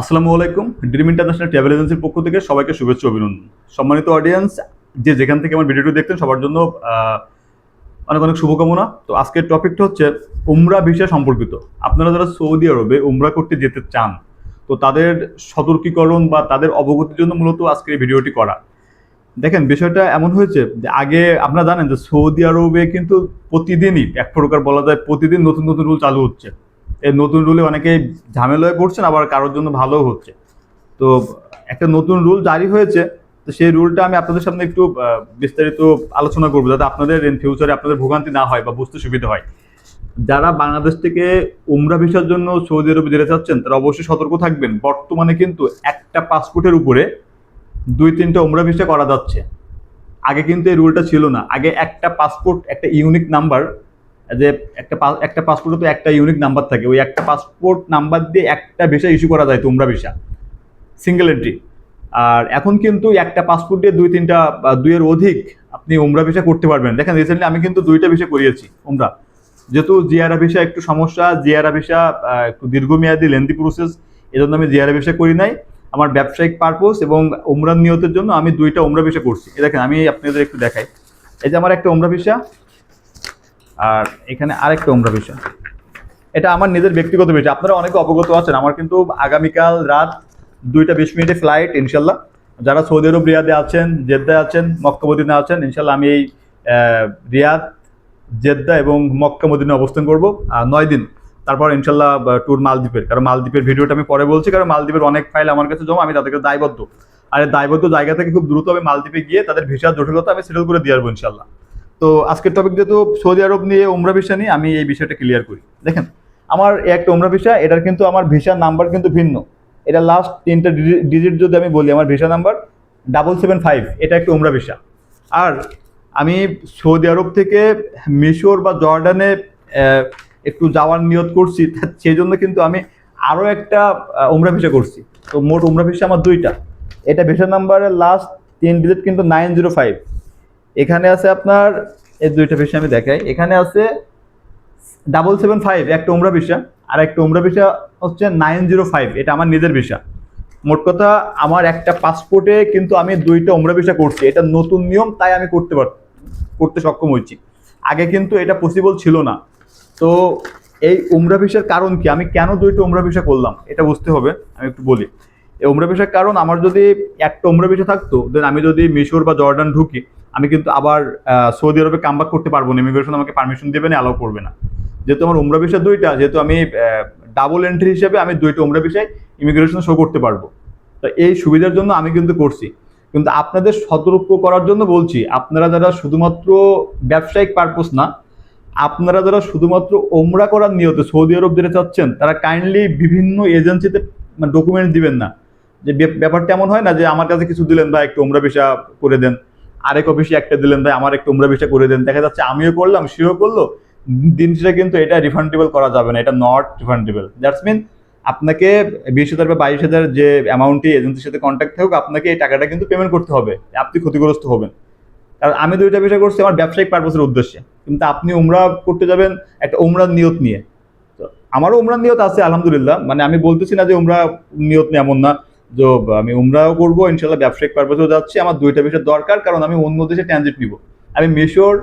আসসালামু আলাইকুম dream international travel এজেন্সির পক্ষ থেকে সবাইকে শুভেচ্ছা অভিনন্দন। সম্মানিত অডিয়েন্স যে যেখান থেকে আমার ভিডিওটি দেখতেন সবার জন্য অনেক অনেক শুভকামনা। তো আজকের টপিকটা হচ্ছে উমরা ভিসা সম্পর্কিত। আপনারা যারা সৌদি আরবে উমরা করতে যেতে চান, তো তাদের সতর্কীকরণ বা তাদের অবগতির জন্য মূলত আজকের এই ভিডিওটি করা। দেখেন, বিষয়টা এমন হয়েছে যে আগে আপনারা জানেন যে সৌদি আরবে কিন্তু প্রতিদিনই, এক প্রকার বলা যায়, প্রতিদিন নতুন নতুন রুল চালু হচ্ছে। এই নতুন রুলে অনেকে ঝামেলায় পড়ছেন, আবার কারোর জন্য ভালোও হচ্ছে। তো একটা নতুন রুল জারি হয়েছে, তো সেই রুলটা আমি আপনাদের সামনে একটু বিস্তারিত আলোচনা করব, যাতে আপনাদের ইন ফিউচারে আপনাদের ভোগান্তি না হয় বা বুঝতে সুবিধা হয়। যারা বাংলাদেশ থেকে উমরা ভিসার জন্য সৌদি আরবে যেতে চাচ্ছেন, তারা অবশ্যই সতর্ক থাকবেন। বর্তমানে কিন্তু একটা পাসপোর্টের উপরে দুই তিনটা উমরা ভিসা করা যাচ্ছে। আগে কিন্তু এই রুলটা ছিল না। আগে একটা পাসপোর্ট একটা ইউনিক নাম্বার যে একটা একটা পাসপোর্টে তো একটা ইউনিক নাম্বার থাকে। ওই একটা পাসপোর্ট নাম্বার দিয়ে একটা ভিসা ইস্যু করা যায়, তোমরা ভিসা সিঙ্গেল এন্ট্রি আর এখন কিন্তু একটা পাসপোর্ট দিয়ে দুই, তিনটা দুইয়ের অধিক আপনি উমরা ভিসা করতে পারবেন। দেখেন রিসেন্টলি আমি কিন্তু দুইটা ভিসা করিয়েছি উমরা যেহেতু জিয়ারা ভিসা একটু সমস্যা, জিয়ারা ভিসা একটু দীর্ঘমেয়াদী লেন্দি প্রসেস এই জন্য আমি জিয়ারা ভিসা করি নাই। আমার ব্যবসায়িক পারপোজ এবং উমরান নিয়তের জন্য আমি দুইটা উমরা ভিসা করছি। দেখেন, আমি আপনাদের একটু দেখাই। এই যে আমার একটা উমরা ভিসা আর এখানে আরেকটা উমরা ভিসা এটা আমার নিজের ব্যক্তিগত বিষয়। আপনারা অনেকে অবগত আছেন, আমার কিন্তু আগামীকাল রাত দুইটা বিশ মিনিটে ফ্লাইট ইনশাল্লাহ। যারা সৌদি আরব, রিয়াদে আছেন জেদ্দায় আছেন, মক্কা মদিনা আছেন, ইনশাল্লাহ আমি এই রিয়াদ, জেদ্দা এবং মক্কা মদিনা অবস্থান করব। নয় দিন, তারপর ইনশাল্লাহ ট্যুর মালদ্বীপের। কারণ মালদ্বীপের ভিডিওটা আমি পরে বলছি, কারণ মালদ্বীপের অনেক ফাইল আমার কাছে জমা, আমি তাদেরকে দায়বদ্ধ। আর দায়বদ্ধ জায়গা থেকে খুব দ্রুত আমি মালদ্বীপে গিয়ে তাদের ভিসার জটিলতা আমি সেটেল করে দিয়ে আসব, ইনশাল্লাহ। তো আজকের টপিক যেহেতু সৌদি আরব নিয়ে ওমরা ভিসা নিয়ে, আমি এই বিষয়টা ক্লিয়ার করি। দেখেন, আমার একটা ওমরা ভিসা, এটার কিন্তু আমার ভিসার নাম্বার কিন্তু ভিন্ন। এটা লাস্ট তিনটা ডিজিট যদি আমি বলি, আমার visa number double seven five এটা একটা উমরা ভিসা। আর আমি সৌদি আরব থেকে মিশর বা জর্ডানে একটু যাওয়ার নিয়ত করছি, সেই জন্য কিন্তু আমি আরও একটা উমরা ভিসা করছি। তো মোট ওমরা ভিসা আমার দুইটা। এটা ভিসা নাম্বারের লাস্ট তিন ডিজিট কিন্তু নাইন জিরো ফাইভ এখানে আছে আপনার, এই দুইটা ভিসা আমি দেখাই। এখানে আছে ডাবল সেভেন ফাইভ একটা উমরা ভিসা আর একটা উমরা ভিসা হচ্ছে নাইন জিরো ফাইভ এটা আমার নিজের ভিসা মোট কথা, আমার একটা পাসপোর্টে কিন্তু আমি দুইটা উমরা ভিসা করছি। এটা নতুন নিয়ম, তাই আমি করতে পার, করতে সক্ষম হয়েছি। আগে কিন্তু এটা পসিবল ছিল না। তো এই উমরা ভিসার কারণ কি? আমি কেন দুইটা উমরা ভিসা করলাম? এটা বুঝতে হবে, আমি একটু বলি। এই উমরা ভিসার কারণ, আমার যদি একটা উমরা ভিসা থাকতো দেন আমি যদি মিশর বা জর্ডান ঢুকি আমি কিন্তু আবার সৌদি আরবে কামব্যাক করতে পারব না ইমিগ্রেশন আমাকে পারমিশন দেবে না অ্যালাউ করবে না। যেহেতু আমার উমরা ভিসা দুইটা, যেহেতু আমি ডাবল এন্ট্রি হিসেবে আমি দুইটা উমরা ভিসায় ইমিগ্রেশন শো করতে পারব। তো এই সুবিধার জন্য আমি কিন্তু করছি। কিন্তু আপনাদের সতর্ক করার জন্য বলছি, আপনারা যারা শুধুমাত্র ব্যবসায়িক পারপোজ না, আপনারা যারা শুধুমাত্র ওমরা করার নিয়তে সৌদি আরব যেটা চাচ্ছেন, তারা কাইন্ডলি বিভিন্ন এজেন্সিতে ডকুমেন্ট দিবেন না। যে ব্যাপারটা এমন হয় না যে, আমার কাছে কিছু দিলেন বা একটু ওমরা ভিসা করে দেন। আরেক অফিসে একটা দিলেন, ভাই, আমার একটা উমরা ভিসা করে দেন। দেখা যাচ্ছে আমিও করলাম, সেও করল। দিন দিনটা কিন্তু এটা রিফান্ডেবল করা যাবে না, এটা নট রিফান্ডেবল দ্যাটস মিন আপনাকে বিশ হাজার বা বাইশ হাজার যে অ্যামাউন্টটি এজেন্সির সাথে কন্ট্যাক্ট থাকুক, আপনাকে এই টাকাটা কিন্তু পেমেন্ট করতে হবে। আপনি ক্ষতিগ্রস্ত হবেন। কারণ আমি দুইটা বিষয় করছি, আমার ব্যবসায়িক পারপোসের উদ্দেশ্যে। কিন্তু আপনি উমরা করতে যাবেন একটা উমরার নিয়ত নিয়ে। তো আমারও উমরার নিয়ত আছে, আলহামদুলিল্লাহ। মানে আমি বলতেছি না যে উমরা নিয়ত নিয়ে এমন না। যে আমি উমরাও করব, ইনশাল্লাহ ব্যবসায়িক পারপোসেও যাচ্ছি। আমার দুইটা বিষয় দরকার, কারণ আমি অন্য দেশে ট্রানজিট নিব। আমি মিশর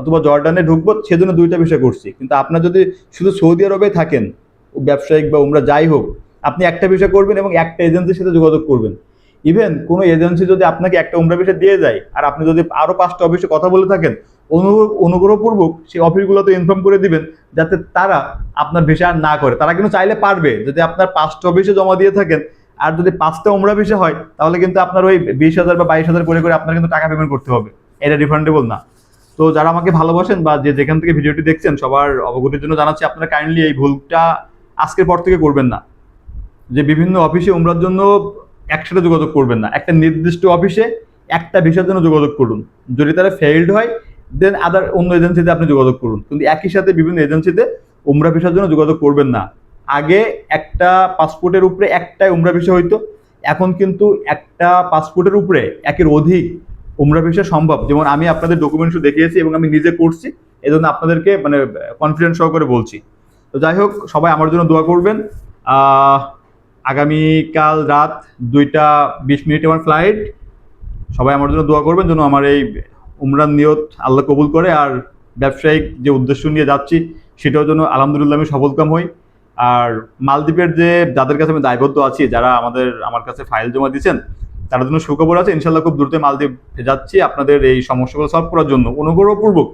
অথবা জর্ডানে ঢুকবো, সেজন্য দুইটা বিষয় করছি। কিন্তু আপনার যদি শুধু সৌদি আরবে থাকেন, ব্যবসায়িক বা উমরা যাই হোক, আপনি একটা বিষয় করবেন এবং একটা এজেন্সির সাথে যোগাযোগ করবেন। ইভেন কোনো এজেন্সি যদি আপনাকে একটা উমরা বিষয় দিয়ে যায়, আর আপনি যদি আরও পাঁচটা অফিসে কথা বলে থাকেন, অনুগ্রহ, অনুগ্রহপূর্বক সেই অফিসগুলোতে ইনফর্ম করে দিবেন, যাতে তারা আপনার ভিসা আর না করে। তারা কিন্তু চাইলে পারবে, যদি আপনার পাঁচটা অফিসে জমা দিয়ে থাকেন আর যদি পাঁচটা উমরা ভিসা হয়, তাহলে কিন্তু আপনার ওই বিশ হাজার বা বাইশ হাজার করে করে আপনার কিন্তু টাকা পেমেন্ট করতে হবে। এটা রিফান্ডেবল না। তো যারা আমাকে ভালোবাসেন বা যে যেখান থেকে ভিডিওটি দেখছেন, সবার অবগতির জন্য জানাচ্ছি আপনারা কাইন্ডলি এই ভুলটা আজকের পর থেকে করবেন না। যে বিভিন্ন অফিসে উমরার জন্য একসাথে যোগাযোগ করবেন না। একটা নির্দিষ্ট অফিসে একটা ভিসার জন্য যোগাযোগ করুন। যদি তারা ফেইল্ড হয় দেন আদার অন্য এজেন্সিতে আপনি যোগাযোগ করুন। কিন্তু একই সাথে বিভিন্ন এজেন্সিতে উমরা ভিসার জন্য যোগাযোগ করবেন না। আগে একটা পাসপোর্টের উপরে একটাই উমরা ভিসা হইতো। এখন কিন্তু একটা পাসপোর্টের উপরে একের অধিক উমরা ভিসা সম্ভব। যেমন আমি আপনাদের ডকুমেন্টস দেখিয়েছি এবং আমি নিজে করছি এই জন্য আপনাদেরকে মানে কনফিডেন্স সহকারে বলছি। তো যাই হোক, সবাই আমার জন্য দোয়া করবেন। আগামীকাল রাত দুইটা বিশ মিনিটে আমার ফ্লাইট সবাই আমার জন্য দোয়া করবেন যেন আমার এই উমরান নিয়ত আল্লাহ কবুল করে। আর ব্যবসায়িক যে উদ্দেশ্য নিয়ে যাচ্ছি, সেটাও যেন আলহামদুলিল্লাহ আমি সফলকাম হই। আর মালদ্বীপের যে যাদের কাছে আমি দায়বদ্ধ আছি, যারা আমাদের, আমার কাছে ফাইল জমা দিয়েছেন তারা জন্য সুখবর আছে ইনশাল্লাহ খুব দ্রুত মালদ্বীপ যাচ্ছি। আপনাদের এই সমস্যাগুলো সলভ করার জন্য অনুগ্রহপূর্বক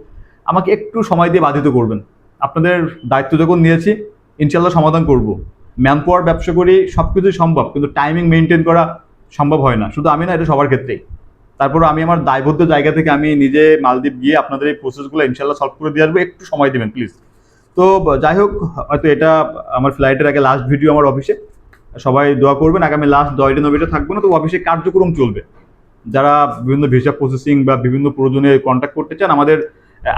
আমাকে একটু সময় দিয়ে বাধিত করবেন। আপনাদের দায়িত্ব যখন নিয়েছি ইনশাল্লাহ সমাধান করব। ম্যান পাওয়ার ব্যবসা করি সব কিছুই সম্ভব, কিন্তু টাইমিং মেনটেন করা সম্ভব হয় না। শুধু আমি না, এটা সবার ক্ষেত্রেই। তারপর আমি আমার দায়বদ্ধ জায়গা থেকে আমি নিজে মালদ্বীপ গিয়ে আপনাদের এই প্রসেসগুলো ইনশাল্লাহ সলভ করে দিয়ে আসব। একটু সময় দেবেন প্লিজ তো যাই হোক, হয়তো এটা আমার ফ্লাইটের আগে লাস্ট ভিডিও আমার অফিসে সবাই দোয়া করবেন, আগামী লাস্ট দশটা নবীটা থাকব না, তো অফিসে কার্যক্রম চলবে। যারা বিভিন্ন ভিসা প্রসেসিং বা বিভিন্ন প্রয়োজনে কন্ট্যাক্ট করতে চান, আমাদের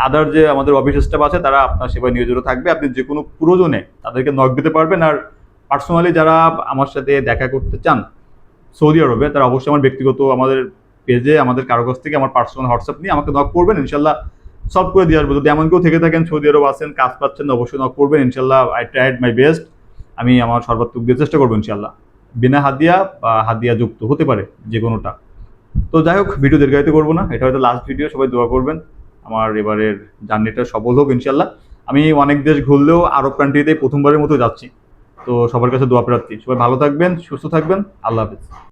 আদার যে আমাদের অফিস স্টাফ আছে, তারা আপনার সেবায় নিয়োজিত থাকবে। আপনি যে কোনো প্রয়োজনে তাদেরকে নক দিতে পারবেন। আর পার্সোনালি যারা আমার সাথে দেখা করতে চান, সৌদি আরবে, তারা অবশ্যই আমার ব্যক্তিগত আমাদের পেজে আমাদের কারও কাছ থেকে আমার পার্সোনাল হোয়াটসঅ্যাপ নিয়ে আমাকে নক করবেন। ইনশাল্লাহ সলভ করে দিয়ে আসব। যদি এমন কেউ থেকে থাকেন, সৌদি আরব আছেন কাজ পাচ্ছেন, অবশ্যই নক করবেন। ইনশাল্লাহ আই ট্রাইড মাই বেস্ট আমি আমার সর্বাত্মক দিয়ে চেষ্টা করব ইনশাল্লাহ বিনা হাদিয়া বা হাদিয়া যুক্ত হতে পারে যে কোনোটা। তো যাই হোক ভিডিও দীর্ঘায়িত করব না। এটা হয়তো লাস্ট ভিডিও সবাই দোয়া করবেন। আমার এবারের জার্নিটা সফল হোক ইনশাল্লাহ আমি অনেক দেশ ঘুরলেও আরব কান্ট্রিতে প্রথমবারের মতো যাচ্ছি। তো সবার কাছে দোয়া প্রার্থী। সবাই ভালো থাকবেন, সুস্থ থাকবেন। আল্লাহ হাফিজ।